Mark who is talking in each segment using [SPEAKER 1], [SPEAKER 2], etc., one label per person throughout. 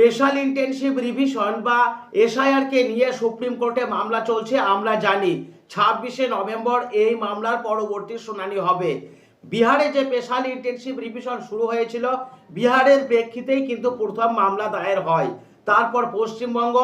[SPEAKER 1] Special intensive revision বা এসআইআরকে নিয়ে supreme কোর্টে মামলা চলছে, আমরা জানি। ছাব্বিশে নভেম্বর এই মামলার পরবর্তী শুনানি হবে। বিহারে যে স্পেশাল ইন্টেনসিভ রিভিশন শুরু হয়েছিল, বিহারের প্রেক্ষিতেই কিন্তু প্রথম মামলা দায়ের হয়। তারপর পশ্চিমবঙ্গ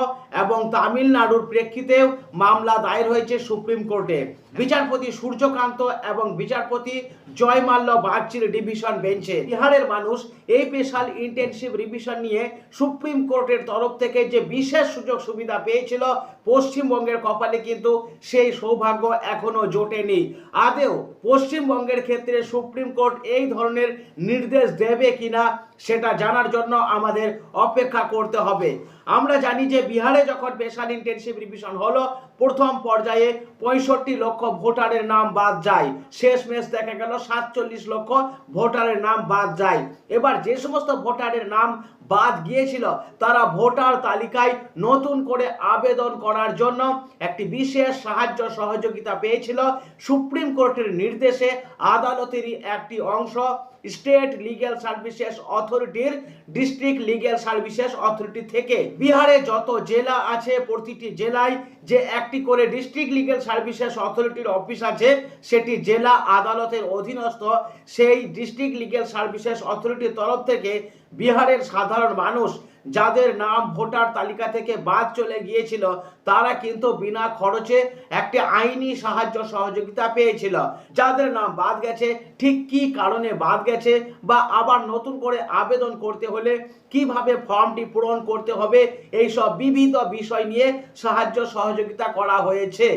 [SPEAKER 1] এবং তামিলনাড়ুর প্রেক্ষিতেও মামলা দায়ের হয়েছে সুপ্রিম কোর্টে বিচারপতি সূর্যকান্ত এবং বিচারপতি জয়মাল্য বাগচির ডিভিশন বেঞ্চে। বিহারের মানুষ এই স্পেশাল ইন্টেনসিভ রিভিশন নিয়ে সুপ্রিম কোর্টের তরফ থেকে যে বিশেষ সুযোগ সুবিধা পেয়েছিল পশ্চিমবঙ্গের কপালে কিন্তু সেই সৌভাগ্য এখনও জোটেনি। আদেও পশ্চিমবঙ্গের ক্ষেত্রে সুপ্রিম কোর্ট এই ধরনের নির্দেশ দেবে কিনা সেটা জানার জন্য আমাদের অপেক্ষা করতে হবে। আমরা জানি যে বিহারে যখন স্পেশাল ইন্টেনসিভ রিভিশন হলো প্রথম পর্যায়ে পঁয়ষট্টি লক্ষ ভোটারের নাম বাদ যায়। শেষ মেশ দেখা গেল, সাতচল্লিশ লক্ষ ভোটারের নাম বাদ যায়। এবার যে সমস্ত ভোটারের নাম বাদ গিয়েছিল, তারা ভোটার তালিকায় নতুন করে আবেদন করার জন্য একটি বিশেষ সাহায্য সহযোগিতা পেয়েছিল। সুপ্রিম কোর্টের নির্দেশে আদালতেরই একটি অংশ স্টেট লিগ্যাল সার্ভিসেস অথরিটির ডিস্ট্রিক্ট লিগ্যাল সার্ভিসেস অথরিটি থেকে বিহারে যত জেলা আছে প্রতিটি জেলায় যে একটি করে ডিস্ট্রিক্ট লিগ্যাল সার্ভিসেস অথরিটির অফিস আছে, সেটি জেলা আদালতের অধীনস্থ সেই ডিস্ট্রিক্ট লিগ্যাল সার্ভিসেস অথরিটির তরফ থেকে বিহারের সাধারণ মানুষ যাদের নাম ভোটার তালিকা থেকে বাদ চলে গিয়েছিল, তারা কিন্তু বিনা খরচে একটি আইনি সাহায্য সহযোগিতা পেয়েছিল। যাদের নাম বাদ গেছে, ঠিক কি কারণে বাদ গেছে বা আবার নতুন করে আবেদন করতে হলে কীভাবে ফর্মটি পূরণ করতে হবে এই সব বিবিধ বিষয় নিয়ে সাহায্য সহযোগিতা করা হয়েছে।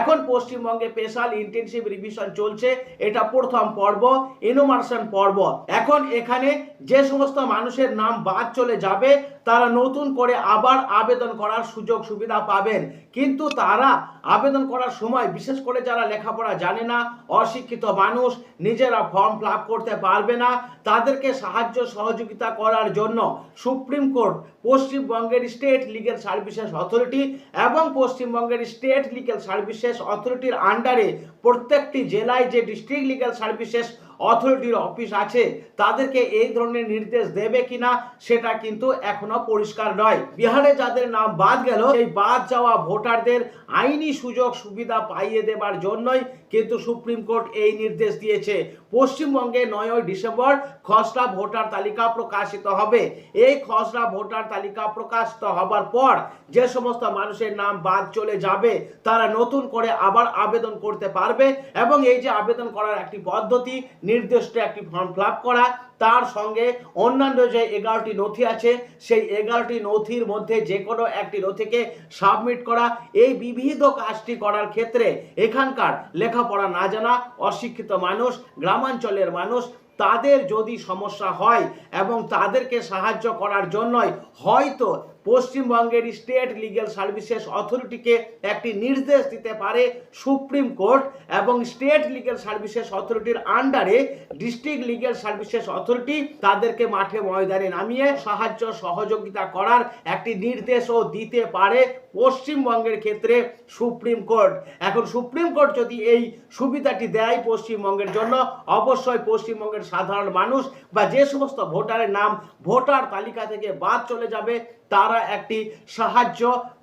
[SPEAKER 1] এখন পশ্চিমবঙ্গে স্পেশাল ইন্টেনসিভ রিভিশন চলছে, এটা প্রথম পর্ব, ইনোমার্শন পর্ব। এখন এখানে যে সমস্ত মানুষের নাম বাদ চলে যাবে, তারা নতুন করে আবার আবেদন করার সুযোগ সুবিধা পাবেন। কিন্তু তারা আবেদন করার সময়, বিশেষ করে যারা লেখাপড়া জানে না, অশিক্ষিত মানুষ, নিজেরা ফর্ম ফিল করতে পারবে না, তাদেরকে সাহায্য সহযোগিতা করার জন্য সুপ্রিম কোর্ট, পশ্চিমবঙ্গের স্টেট লিগ্যাল সার্ভিসেস অথরিটি এবং পশ্চিমবঙ্গের স্টেট লিগ্যাল সার্ভিসেস অথরিটির আন্ডারে প্রত্যেকটি জেলায় যে ডিস্ট্রিক্ট লিগ্যাল সার্ভিসেস অথরিটির অফিস আছে, তাদেরকে এই ধরনের নির্দেশ দেবে কিনা, সেটা কিন্তু এখনও পরিষ্কার নয়। বিহারে যাদের নাম বাদ গেল, সেই বাদ যাওয়া ভোটারদের আইনি সুযোগ সুবিধা পাইয়ে দেবার জন্যই কিন্তু সুপ্রিম কোর্ট এই নির্দেশ দিয়েছে, পশ্চিমবঙ্গে নয়ই ডিসেম্বর খসড়া ভোটার তালিকা প্রকাশিত হবে। এই খসড়া ভোটার তালিকা প্রকাশিত হবার পর যে সমস্ত মানুষের নাম বাদ চলে যাবে, তারা নতুন করে আবার আবেদন করতে পারবে এবং এই যে আবেদন করার একটি পদ্ধতি, নির্দিষ্ট একটি ফর্ম ফিল করা তার সঙ্গে অন্যান্য যে এগারোটি নথি আছে, সেই এগারোটি নথির মধ্যে যে কোনো একটি নথিকে সাবমিট করা, এই বিবিধ কাজটি করার ক্ষেত্রে এখানকার লেখাপড়া না জানা, অশিক্ষিত মানুষ, গ্রামাঞ্চলের মানুষ, তাদের যদি সমস্যা হয় এবং তাদেরকে সাহায্য করার জন্যই হয়তো পশ্চিমবঙ্গের স্টেট লিগ্যাল সার্ভিসেস অথরিটিকে একটি নির্দেশ দিতে পারে সুপ্রিম কোর্ট এবং স্টেট লিগ্যাল সার্ভিসেস অথরিটির আন্ডারে ডিস্ট্রিক্ট লিগ্যাল সার্ভিসেস অথরিটি তাদেরকে মাঠে ময়দানে নামিয়ে সাহায্য সহযোগিতা করার একটি নির্দেশও দিতে পারে পশ্চিমবঙ্গের ক্ষেত্রে সুপ্রিম কোর্ট। এখন সুপ্রিম কোর্ট যদি এই সুবিধাটি দেয় পশ্চিমবঙ্গের জন্য, অবশ্যই পশ্চিমবঙ্গের সাধারণ মানুষ বা যে সমস্ত ভোটারের নাম ভোটার তালিকা থেকে বাদ চলে যাবে, তারা একটি সাহায্য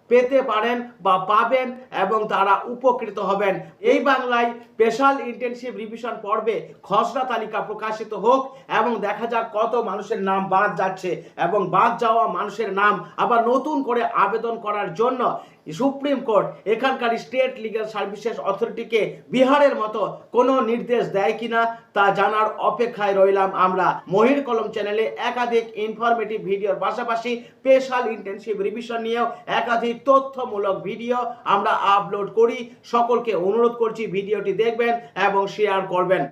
[SPEAKER 1] পেতে পারেন বা পাবেন এবং তারা উপকৃত হবেন। এই বাংলায় স্পেশাল ইন্টেনসিভ রিভিশন পর্বে খসড়া তালিকা প্রকাশিত হোক এবং দেখা যাক কত মানুষের নাম বাদ যাচ্ছে এবং বাদ যাওয়া মানুষের নাম আবার নতুন করে আবেদন করার জন্য সুপ্রিম কোর্ট এখানকার স্টেট লিগ্যাল সার্ভিসেস অথরিটিকে বিহারের মতো কোনো নির্দেশ দেয় কিনা তা জানার অপেক্ষায় রইলাম আমরা। মহির কলম চ্যানেলে একাধিক ইনফরমেটিভ ভিডিওর পাশাপাশি স্পেশাল ইন্টেনসিভ রিভিশন নিয়েও একাধিক তথ্যমূলক ভিডিও আমরা আপলোড করি। সকলকে অনুরোধ করছি ভিডিওটি দেখবেন এবং শেয়ার করবেন।